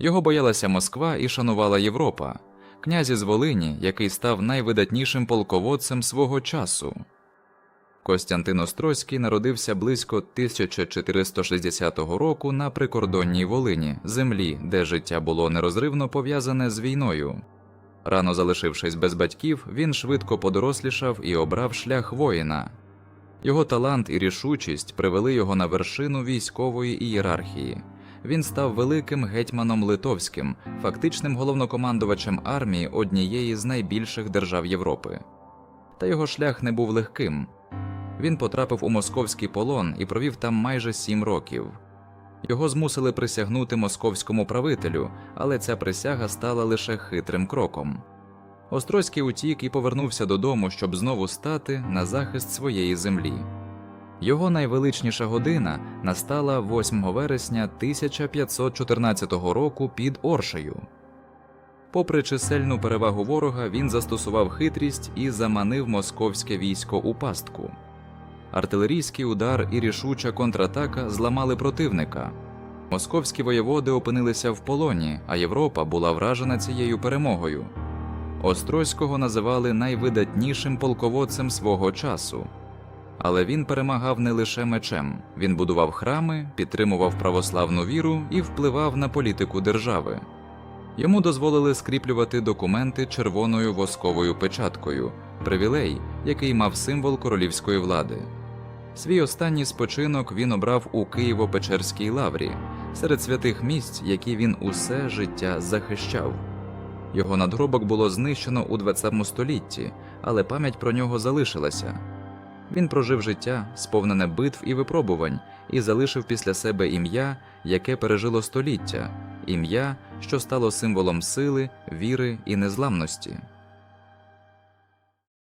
Його боялася Москва і шанувала Європа, князь із Волині, який став найвидатнішим полководцем свого часу. Костянтин Острозький народився близько 1460 року на прикордонній Волині, землі, де життя було нерозривно пов'язане з війною. Рано залишившись без батьків, він швидко подорослішав і обрав шлях воїна. Його талант і рішучість привели його на вершину військової ієрархії. Він став великим гетьманом Литовським, фактичним головнокомандувачем армії однієї з найбільших держав Європи. Та його шлях не був легким. Він потрапив у московський полон і провів там майже сім років. Його змусили присягнути московському правителю, але ця присяга стала лише хитрим кроком. Острозький утік і повернувся додому, щоб знову стати на захист своєї землі. Його найвеличніша година настала 8 вересня 1514 року під Оршею. Попри чисельну перевагу ворога, він застосував хитрість і заманив московське військо у пастку. Артилерійський удар і рішуча контратака зламали противника. Московські воєводи опинилися в полоні, а Європа була вражена цією перемогою. Острозького називали найвидатнішим полководцем свого часу. Але він перемагав не лише мечем, він будував храми, підтримував православну віру і впливав на політику держави. Йому дозволили скріплювати документи червоною восковою печаткою, привілей, який мав символ королівської влади. Свій останній спочинок він обрав у Києво-Печерській лаврі, серед святих місць, які він усе життя захищав. Його надгробок було знищено у ХХ столітті, але пам'ять про нього залишилася. Він прожив життя, сповнене битв і випробувань, і залишив після себе ім'я, яке пережило століття, ім'я, що стало символом сили, віри і незламності.